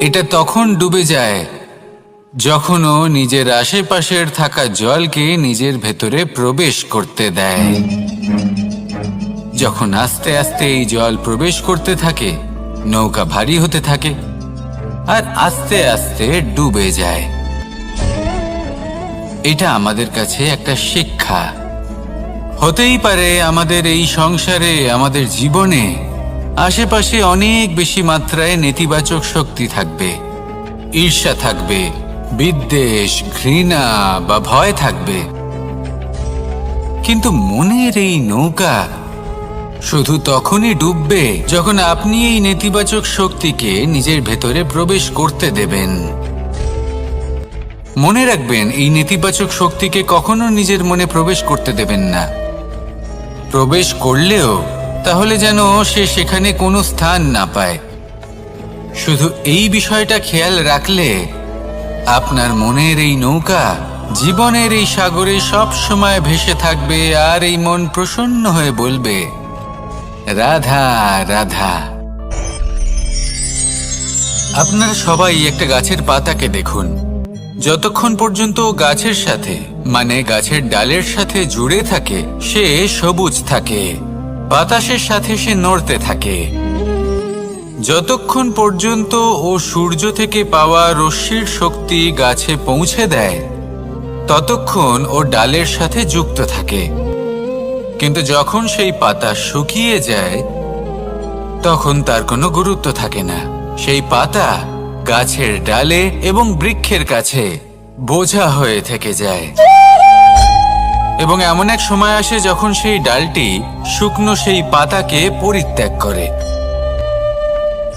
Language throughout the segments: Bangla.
এটা তখন ডুবে যায় যখন ও নিজের আশেপাশের থাকা জলকে নিজের ভেতরে প্রবেশ করতে দেয়। যখন আস্তে আস্তে এই জল প্রবেশ করতে থাকে, নৌকা ভারী হতে থাকে, আর আস্তে আস্তে ডুবে যায়। এটা আমাদের কাছে একটা শিক্ষা। হতেই পারে আমাদের এই সংসারে, আমাদের জীবনে আশেপাশে অনেক বেশি মাত্রায় নেতিবাচক শক্তি থাকবে। ঈর্ষা থাকবে, বিদ্বেষ, ঘৃণা বা ভয় থাকবে। কিন্তু মনের এই নৌকা শুধু তখনই ডুববে যখন আপনি এই নেতিবাচক শক্তিকে নিজের ভেতরে প্রবেশ করতে দেবেন। মনে রাখবেন, এই নেতিবাচক শক্তিকে কখনো নিজের মনে প্রবেশ করতে দেবেন না। প্রবেশ করলেও তাহলে যেন সে সেখানে কোনো স্থান না পায়। শুধু এই বিষয়টা খেয়াল রাখলে আপনার মনের এই নৌকা, জীবনের এই সাগরে সব সময় ভেসে থাকবে আর এই মন প্রসন্ন হয়ে বলবে, রাধা রাধা। আপনারা সবাই একটা গাছের পাতাকে দেখুন। যতক্ষণ পর্যন্ত গাছের সাথে মানে গাছের ডালের সাথে জুড়ে থাকে, সে সবুজ থাকে। বাতাসের সাথে সে নড়তে থাকে। যতক্ষণ পর্যন্ত ও সূর্য থেকে পাওয়া রশ্মির শক্তি গাছে পৌঁছে দেয়, ততক্ষণ ও ডালের সাথে যুক্ত থাকে। কিন্তু যখন সেই পাতা শুকিয়ে যায়, তখন তার কোনো গুরুত্ব থাকে না। সেই পাতা গাছের ডালে এবং বৃক্ষের কাছে বোঝা হয়ে থেকে যায়। এবং এমন এক সময় আসে যখন সেই ডালটি শুকনো সেই পাতাকে পরিত্যাগ করে।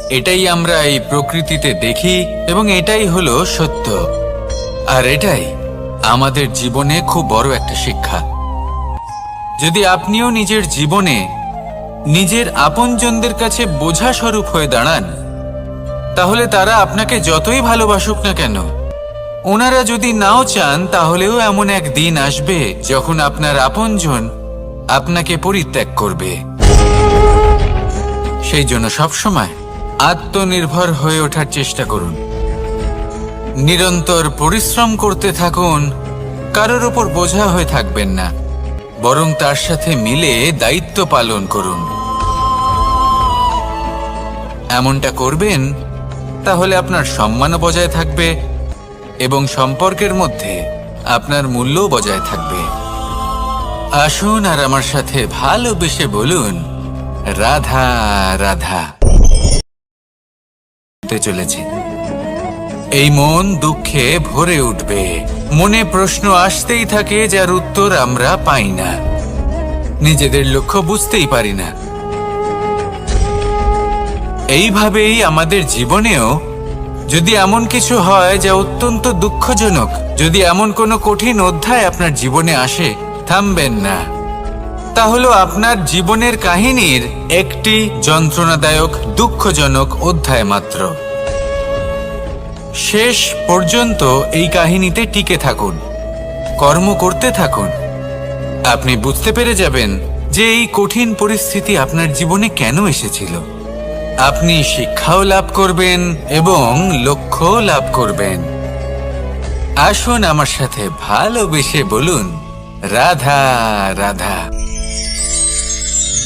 এটাই আমরা এই প্রকৃতিতে দেখি এবং এটাই হলো সত্য। আর এটাই আমাদের জীবনে খুব বড় একটা শিক্ষা। যদি আপনিও নিজের জীবনে নিজের আপনজনদের কাছে বোঝা স্বরূপ হয়ে দাঁড়ান, তাহলে তারা আপনাকে যতই ভালোবাসুক না কেন ওনারা যদি নাও চান, তাহলেও এমন এক দিন আসবে যখন আপনার আপনজন আপনাকে পরিত্যাগ করবে। সেই জন্য সবসময় আত্মনির্ভর হয়ে ওঠার চেষ্টা করুন। নিরন্তর পরিশ্রম করতে থাকুন, কারোর ওপর বোঝা হয়ে থাকবেন না, বরং তার সাথে মিলে দায়িত্ব পালন করুন। এমনটা করবেন, তাহলে আপনার সম্মানও বজায় থাকবে এবং সম্পর্কের মধ্যে আপনার মূল্য বজায় থাকবে। আসুন আর আমার সাথে ভালোবেসে বলুন, রাধা রাধা। চলেছে। এই মন দুঃখে ভরে উঠবে। মনে প্রশ্ন আসতেই থাকে, যার উত্তর আমরা পাই না। নিজেদের লক্ষ্য বুঝতেই পারি না। এইভাবেই আমাদের জীবনেও যদি এমন কিছু হয় যা অত্যন্ত দুঃখজনক, যদি এমন কোনো কঠিন অধ্যায় আপনার জীবনে আসে, থামবেন না। তা হলো আপনার জীবনের কাহিনীর একটি যন্ত্রণাদায়ক, দুঃখজনক অধ্যায় মাত্র। শেষ পর্যন্ত এই কাহিনীতে টিকে থাকুন, কর্ম করতে থাকুন। আপনি বুঝতে পেরে যাবেন যে এই কঠিন পরিস্থিতি আপনার জীবনে কেন এসেছিল। আপনি শিক্ষাও লাভ করবেন এবং লক্ষ্যও লাভ করবেন। আসুন আমার সাথে ভালোবেসে বলুন, রাধা রাধা।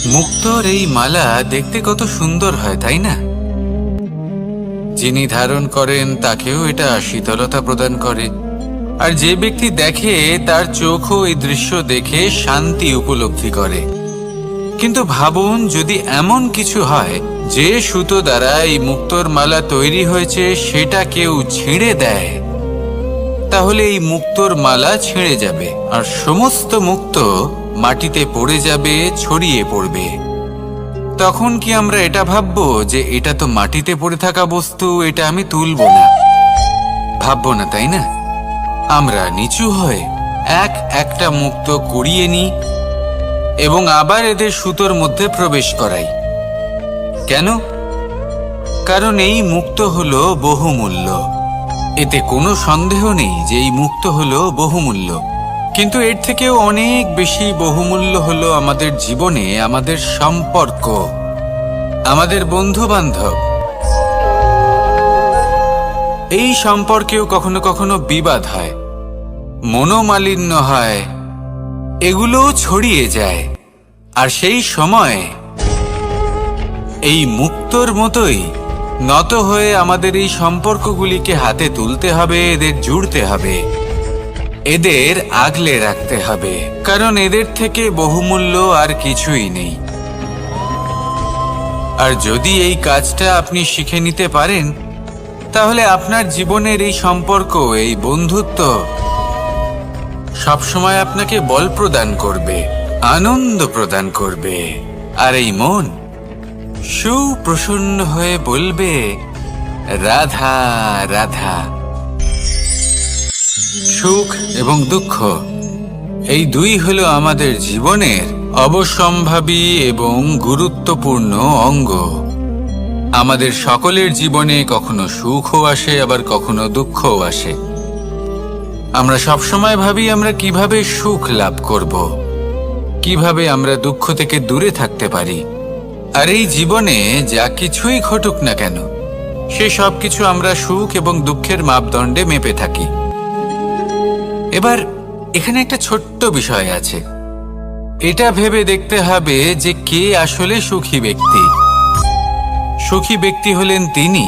মুক্তর এই মালা দেখতে কত সুন্দর হয়, তাই না? যিনি ধারণ করেন, তাকেও এটা শীতলতা প্রদান করে। আর যে ব্যক্তি দেখে, তার চোখও এই দৃশ্য দেখে শান্তি উপলব্ধি করে। কিন্তু ভাবুন, যদি এমন কিছু হয় যে সুতো দ্বারা এই মুক্তোর মালা তৈরি হয়েছে, সেটা কেউ ছিঁড়ে দেয়। তাহলে এই মুক্তোর মালা ছিঁড়ে যাবে, আর সমস্ত মুক্ত মাটিতে পড়ে যাবে, ছড়িয়ে পড়বে। তখন কি আমরা এটা ভাববো যে এটা তো মাটিতে পড়ে থাকা বস্তু, এটা আমি তুলব না? ভাববো না, তাই না? আমরা নিচু হয়ে এক একটা মুক্ত কুড়িয়ে নিই এবং আবার এদের সুতোর মধ্যে প্রবেশ করাই। কেন? কারণ এই মুক্ত হল বহুমূল্য। এতে কোনো সন্দেহ নেই যে এই মুক্ত হল বহুমূল্য। কিন্তু এর থেকেও অনেক বেশি বহুমূল্য হলো আমাদের জীবনে আমাদের সম্পর্ক, আমাদের বন্ধু বান্ধব এই সম্পর্কেও কখনো কখনো বিবাদ হয়, মনোমালিন্য হয়, এগুলোও ছড়িয়ে যায়। আর সেই সময় এই মুক্তর মতোই নত হয়ে আমাদের এই সম্পর্কগুলিকে হাতে তুলতে হবে, এদের জুড়তে হবে, এদের আগলে রাখতে হবে, কারণ এদের থেকে বহুমূল্য আর কিছুই নেই। আর যদি এই কাজটা আপনি শিখে নিতে পারেন, তাহলে আপনার জীবনের এই সম্পর্ক, এই বন্ধুত্ব সবসময় আপনাকে বল প্রদান করবে, আনন্দ প্রদান করবে, আর এই মন সুপ্রসন্ন হয়ে বলবে, রাধা রাধা। সুখ এবং দুঃখ, এই দুই হলো আমাদের জীবনের অবসম্ভাবী এবং গুরুত্বপূর্ণ অঙ্গ। আমাদের সকলের জীবনে কখনো সুখও আসে, আবার কখনো দুঃখও আসে। আমরা সবসময় ভাবি আমরা কীভাবে সুখ লাভ করব, কীভাবে আমরা দুঃখ থেকে দূরে থাকতে পারি। আর এই জীবনে যা কিছুই ঘটুক না কেন, সে সব কিছু আমরা সুখ এবং দুঃখের মাপদণ্ডে মেপে থাকি। এবার এখানে একটা ছোট্ট বিষয় আছে। এটা ভেবে দেখতে হবে যে কে আসলে সুখী ব্যক্তি। সুখী ব্যক্তি হলেন তিনি,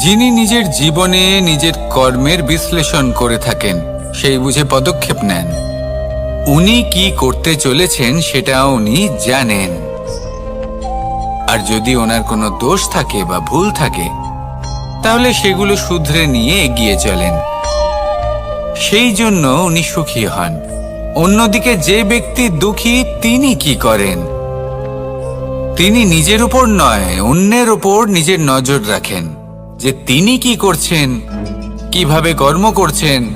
যিনি নিজের জীবনে নিজের কর্মের বিশ্লেষণ করে থাকেন, সেই বুঝে পদক্ষেপ নেন। উনি কি করতে চলেছেন সেটা উনি জানেন। আর যদি ওনার কোনো দোষ থাকে বা ভুল থাকে, তাহলে সেগুলো শুধরে নিয়ে এগিয়ে চলেন। সেই জন্য উনি সুখী হন। অন্যদিকে যে ব্যক্তি দুঃখী, তিনি কি করেন? তিনি নিজের উপর নয়, অন্যের উপর নিজের নজর রাখেন যে তিনি কি করছেন, কীভাবে কর্ম করছেন,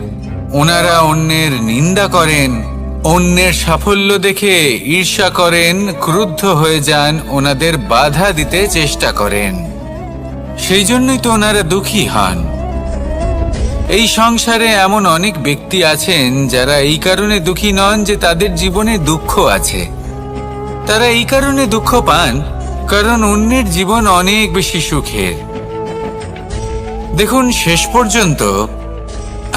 ওনারা অন্যের নিন্দা করেন। অন্যের সাফল্য দেখে ঈর্ষা করেন, ক্রুদ্ধ হয়ে যান, ওনাদের বাধা দিতে চেষ্টা করেন। সেই জন্যই তো ওনারা দুঃখী হন। এই সংসারে এমন অনেক ব্যক্তি আছেন যারা এই কারণে দুঃখী নন যে তাদের জীবনে দুঃখ আছে। তারা এই কারণে দুঃখ পান, কারণ অন্যের জীবন অনেক বেশি সুখের। দেখুন, শেষ পর্যন্ত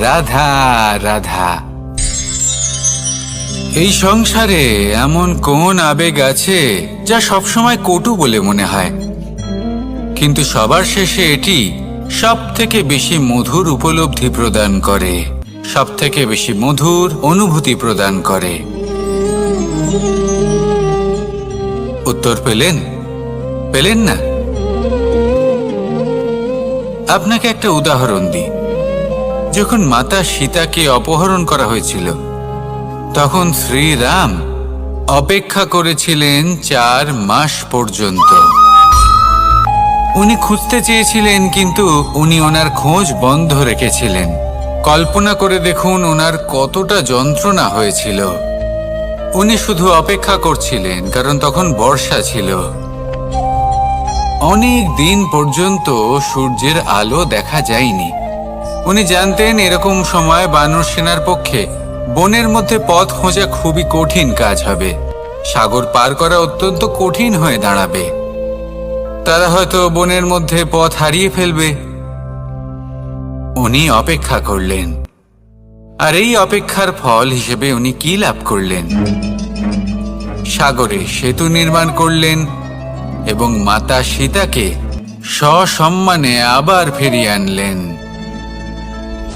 রাধা রাধা। এই সংসারে এমন কোন আবেগ আছে যা সবসময় কটু বলে মনে হয়? কিন্তু সবার শেষে এটি সব থেকে বেশি মধুর উপলব্ধি প্রদান করে সব থেকে বেশি মধুর অনুভূতি প্রদান করে। উত্তর পেলেন? পেলেন না? আপনাকে একটা উদাহরণ দিই। যখন মাতা সীতাকে অপহরণ করা হয়েছিল, তখন শ্রীরাম অপেক্ষা করেছিলেন চার মাস পর্যন্ত। উনি খুঁজতে চেয়েছিলেন, কিন্তু উনি ওনার খোঁজ বন্ধ রেখেছিলেন। কল্পনা করে দেখুন ওনার কতটা যন্ত্রণা হয়েছিল। উনি শুধু অপেক্ষা করছিলেন, কারণ তখন বর্ষা ছিল। অনেক দিন পর্যন্ত সূর্যের আলো দেখা যায়নি। উনি জানতেন এরকম সময় বানর সেনার পক্ষে বনের মধ্যে পথ খোঁজা খুবই কঠিন কাজ হবে। সাগর পার করা অত্যন্ত কঠিন হয়ে দাঁড়াবে। তারা হয়তো বনের মধ্যে পথ হারিয়ে ফেলবে। উনি অপেক্ষা করলেন। আর এই অপেক্ষার ফল হিসেবে উনি কি লাভ করলেন? সাগরে সেতু নির্মাণ করলেন এবং মাতা সীতাকে সসম্মানে আবার ফিরিয়ে আনলেন।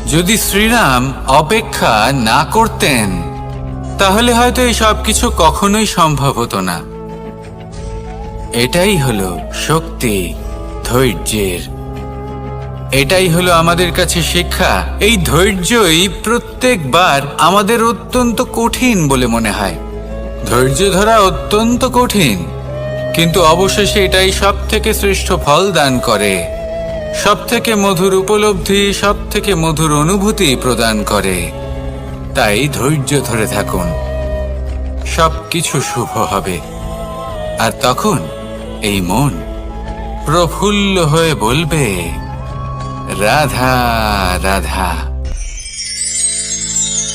যদি শ্রীরাম অপেক্ষা না করতেন, তাহলে হয়তো এই সব কিছু কখনোই সম্ভব হতো না। এটাই হলো শক্তি, ধৈর্যের। এটাই হলো আমাদের কাছে শিক্ষা। এই ধৈর্যই প্রত্যেকবার আমাদের অত্যন্ত কঠিন বলে মনে হয়। ধৈর্য ধরা অত্যন্ত কঠিন, কিন্তু অবশেষে এটাই সব থেকে শ্রেষ্ঠ ফল দান করে। সব থেকে মধুর উপলব্ধি সব থেকে মধুর অনুভূতি প্রদান করে। তাই ধৈর্য ধরে থাকুন। সব কিছু শুভ হবে। আর তখন এই মন প্রফুল্ল হয়ে বলবে, রাধা রাধা।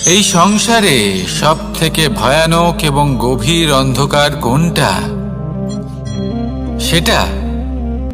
এই সংসারে সব থেকে ভয়ানক এবং গভীর অন্ধকার কোনটা? সেটা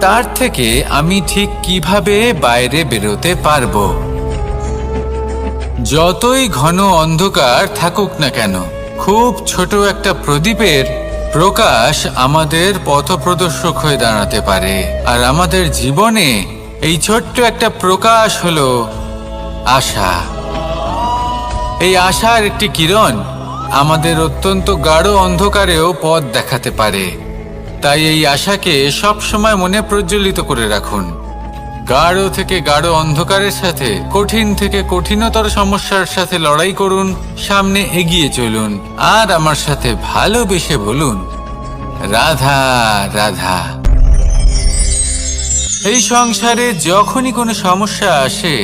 তার থেকে আমি ঠিক কীভাবে বাইরে বেরোতে পারব? যতই ঘন অন্ধকার থাকুক না কেন, খুব ছোট একটা প্রদীপের প্রকাশ আমাদের পথপ্রদর্শক হয়ে দাঁড়াতে পারে। আর আমাদের জীবনে এই ছোট্ট একটা প্রকাশ হলো আশা। এই আশার একটি কিরণ আমাদের অত্যন্ত গাঢ় অন্ধকারেও পথ দেখাতে পারে। তাই এই আশাকে সব সময় মনে প্রজ্বলিত করে রাখুন। গাঢ় থেকে গাঢ় অন্ধকারের সাথে, কঠিন থেকে কঠিনতর সমস্যার সাথে লড়াই করুন, সামনে এগিয়ে চলুন, আর আমার সাথে ভালোবেসে বলুন, রাধা রাধা। এই সংসারে যখনই কোনো সমস্যা আসে,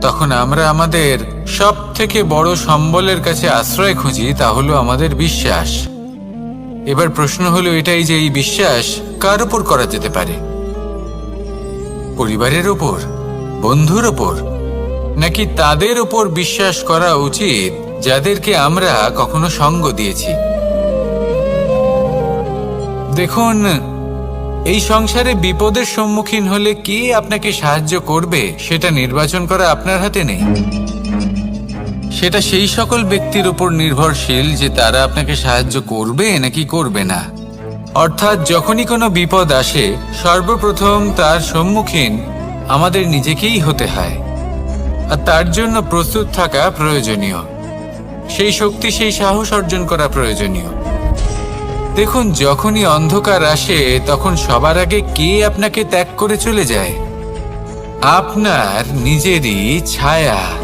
তখন আমরা আমাদের সব থেকে বড় সম্বলের কাছে আশ্রয় খুঁজি, তা হলো আমাদের বিশ্বাস। এবার প্রশ্ন হলো এটাই যে এই বিশ্বাস কার উপর করা যেতে পারে? পরিবারের ওপর বন্ধুর ওপর নাকি তাদের ওপর বিশ্বাস করা উচিত যাদেরকে আমরা কখনো সঙ্গ দিয়েছি? দেখুন, এই সংসারে বিপদের সম্মুখীন হলে কে আপনাকে সাহায্য করবে সেটা নির্বাচন করা আপনার হাতে নেই। সেটা সেই সকল ব্যক্তির উপর নির্ভরশীল যে তারা আপনাকে সাহায্য করবে নাকি করবে না। অর্থাৎ যখনই কোনো বিপদ আসে, সর্বপ্রথম তার সম্মুখীন আমাদের নিজেকেই হতে হয়। আর তার জন্য প্রস্তুত থাকা প্রয়োজনীয়। সেই শক্তি, সেই সাহস অর্জন করা প্রয়োজনীয়। দেখুন, যখনই অন্ধকার আসে, তখন সবার আগে কে আপনাকে ত্যাগ করে চলে যায়? আপনার নিজেরই ছায়া।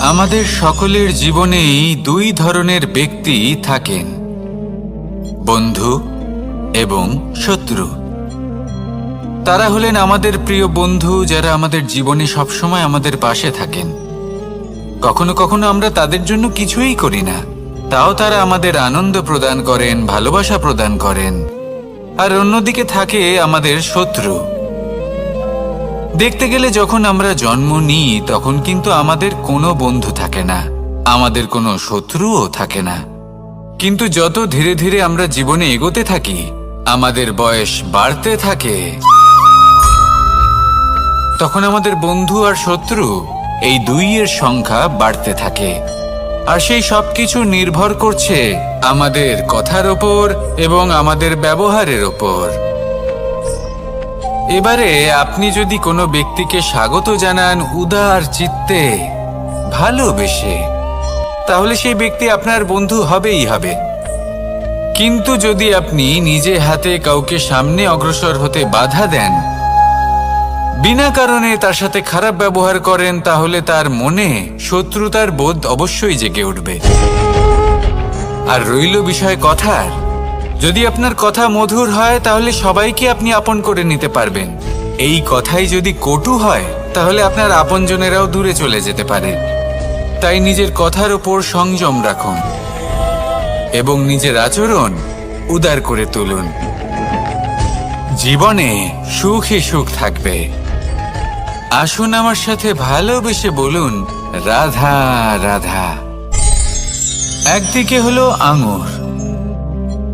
আমাদের সকলের জীবনেই দুই ধরনের ব্যক্তি থাকেন, বন্ধু এবং শত্রু। তারা হলেন আমাদের প্রিয় বন্ধু যারা আমাদের জীবনে সবসময় আমাদের পাশে থাকেন। কখনো কখনো আমরা তাদের জন্য কিছুই করি না, তাও তারা আমাদের আনন্দ প্রদান করেন, ভালোবাসা প্রদান করেন। আর অন্যদিকে থাকে আমাদের শত্রু। দেখতে গেলে যখন আমরা জন্ম নিই, তখন কিন্তু আমাদের কোনো বন্ধু থাকে না। আমাদের কোনো শত্রুও থাকে না। কিন্তু যত ধীরে ধীরে আমরা জীবনে এগোতে থাকি, আমাদের বয়স বাড়তে থাকে। তখন আমাদের বন্ধু আর শত্রু এই দুইয়ের সংখ্যা বাড়তে থাকে। আর সেই সবকিছু নির্ভর করছে আমাদের কথার ওপর এবং আমাদের ব্যবহারের ওপর। এবারে আপনি যদি কোনো ব্যক্তিকে স্বাগত জানান উদার চিত্তে, ভালোবেসে, তাহলে সেই ব্যক্তি আপনার বন্ধু হবেই হবে। কিন্তু যদি আপনি নিজে হাতে কাউকে সামনে অগ্রসর হতে বাধা দেন, বিনা কারণে তার সাথে খারাপ ব্যবহার করেন, তাহলে তার মনে শত্রুতার বোধ অবশ্যই জেগে উঠবে। আর রইল বিষয় কথার যদি আপনার কথা মধুর হয়, তাহলে সবাইকে আপনি আপন করে নিতে পারবেন। এই কথাই যদি কটু হয়, তাহলে আপনার আপনজনেরাও দূরে চলে যেতে পারে। তাই নিজের কথার ওপর সংযম রাখুন এবং নিজের আচরণ উদার করে তুলুন। জীবনে সুখে সুখ থাকবে। আসুন আমার সাথে ভালোবেসে বলুন, রাধা রাধা। একদিকে হলো আঙুর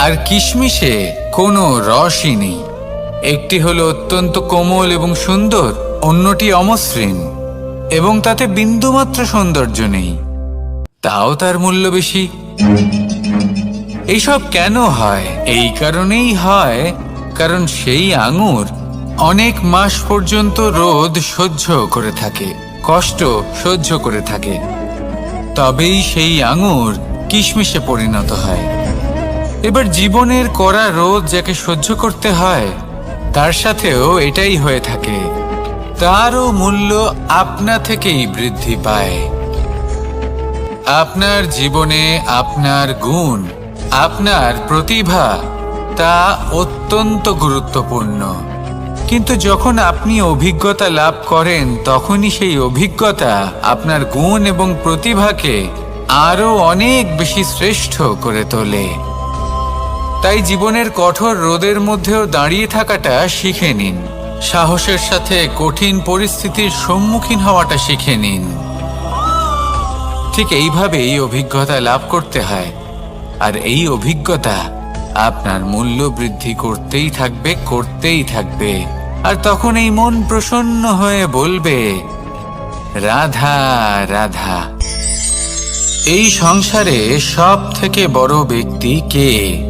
আর কিশমিশে কোনো রসই নেই। একটি হলো অত্যন্ত কোমল এবং সুন্দর, অন্যটি অমসৃণ, এবং তাতে বিন্দুমাত্র সৌন্দর্য নেই। তাও তার মূল্য বেশি। এইসব কেন হয়? এই কারণেই হয়, কারণ সেই আঙুর অনেক মাস পর্যন্ত রোদ সহ্য করে থাকে, কষ্ট সহ্য করে থাকে। তবেই সেই আঙুর কিশমিশে পরিণত হয়। এবার জীবনের কড়া রোদ যাকে সহ্য করতে হয়, তার সাথেও এটাই হয়ে থাকে। তারও মূল্য আপনা থেকেই বৃদ্ধি পায়। আপনার জীবনে আপনার গুণ, আপনার প্রতিভা, তা অত্যন্ত গুরুত্বপূর্ণ। কিন্তু যখন আপনি অভিজ্ঞতা লাভ করেন, তখনই সেই অভিজ্ঞতা আপনার গুণ এবং প্রতিভাকে আরও অনেক বেশি শ্রেষ্ঠ করে তোলে। তাই জীবনের কঠোর রোদের মধ্যেও দাঁড়িয়ে থাকাটা শিখে নিন। সাহসের সাথে কঠিন পরিস্থিতির সম্মুখীন হওয়াটা শিখে নিন। ঠিক এইভাবেই অভিজ্ঞতা লাভ করতে হয়। আর এই অভিজ্ঞতা আপনার মূল্য বৃদ্ধি করতেই থাকবে করতেই থাকবে। আর তখন এই মন প্রসন্ন হয়ে বলবে, রাধা রাধা, এই সংসারে সব থেকে বড় ব্যক্তি কে?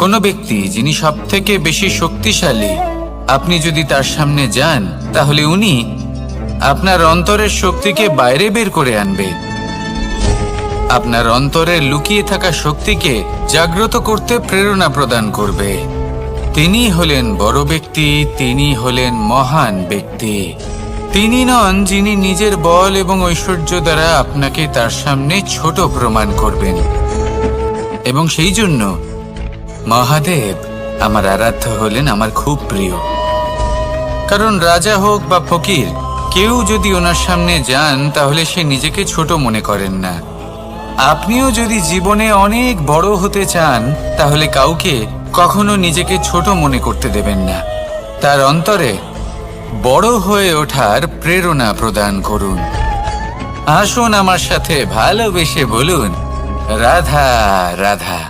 কোনো ব্যক্তি যিনি সব থেকে বেশি শক্তিশালী, আপনি যদি তার সামনে যান, তাহলে উনি আপনার অন্তরের শক্তিকে বাইরে বের করে আনবে। আপনার অন্তরে লুকিয়ে থাকা শক্তিকে জাগ্রত করতে প্রেরণা প্রদান করবে। তিনি হলেন বড় ব্যক্তি, তিনি হলেন মহান ব্যক্তি। তিনি নন যিনি নিজের বল এবং ঐশ্বর্য দ্বারা আপনাকে তার সামনে ছোট প্রমাণ করবেন। এবং সেই জন্য মহাদেব, আমার আরাধ্য হলেন আমার খুব প্রিয়। কারণ রাজা হোক বা ফকির, কেউ যদি ওনার সামনে যান, তাহলে সে নিজেকে ছোট মনে করেন না। আপনিও যদি জীবনে অনেক বড় হতে চান, তাহলে কাউকে কখনো নিজেকে ছোট মনে করতে দেবেন না। তার অন্তরে বড় হয়ে ওঠার প্রেরণা প্রদান করুন। আসুন আমার সাথে ভালোবেসে বলুন, রাধা রাধা।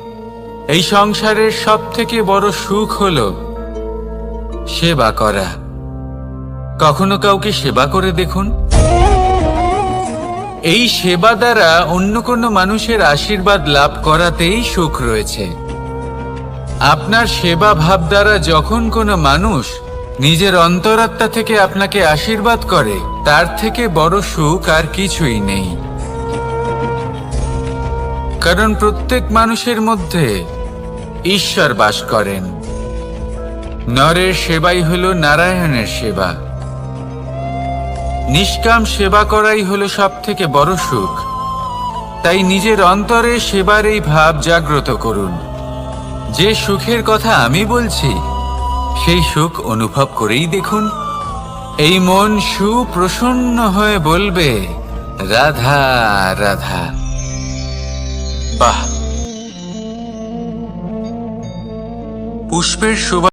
এই সংসারের সব থেকে বড় সুখ হল সেবা করা। কখনো কাউকে সেবা করে দেখুন। এই সেবা দ্বারা অন্য কোনো মানুষের আশীর্বাদ লাভ করাতেই সুখ রয়েছে। আপনার সেবা ভাব দ্বারা যখন কোনো মানুষ নিজের অন্তরাত্মা থেকে আপনাকে আশীর্বাদ করে, তার থেকে বড় সুখ আর কিছুই নেই। কারণ প্রত্যেক মানুষের মধ্যে ঈশ্বর বাস করেন। নরের সেবাই হল নারায়ণের সেবা। নিষ্কাম সেবা করাই হলো সব থেকে বড় সুখ। তাই নিজের অন্তরে সেবার এই ভাব জাগ্রত করুন। যে সুখের কথা আমি বলছি, সেই সুখ অনুভব করেই দেখুন। এই মন সুপ্রসন্ন হয়ে বলবে, রাধা রাধা। বাহ। পুষ্পের সুবাস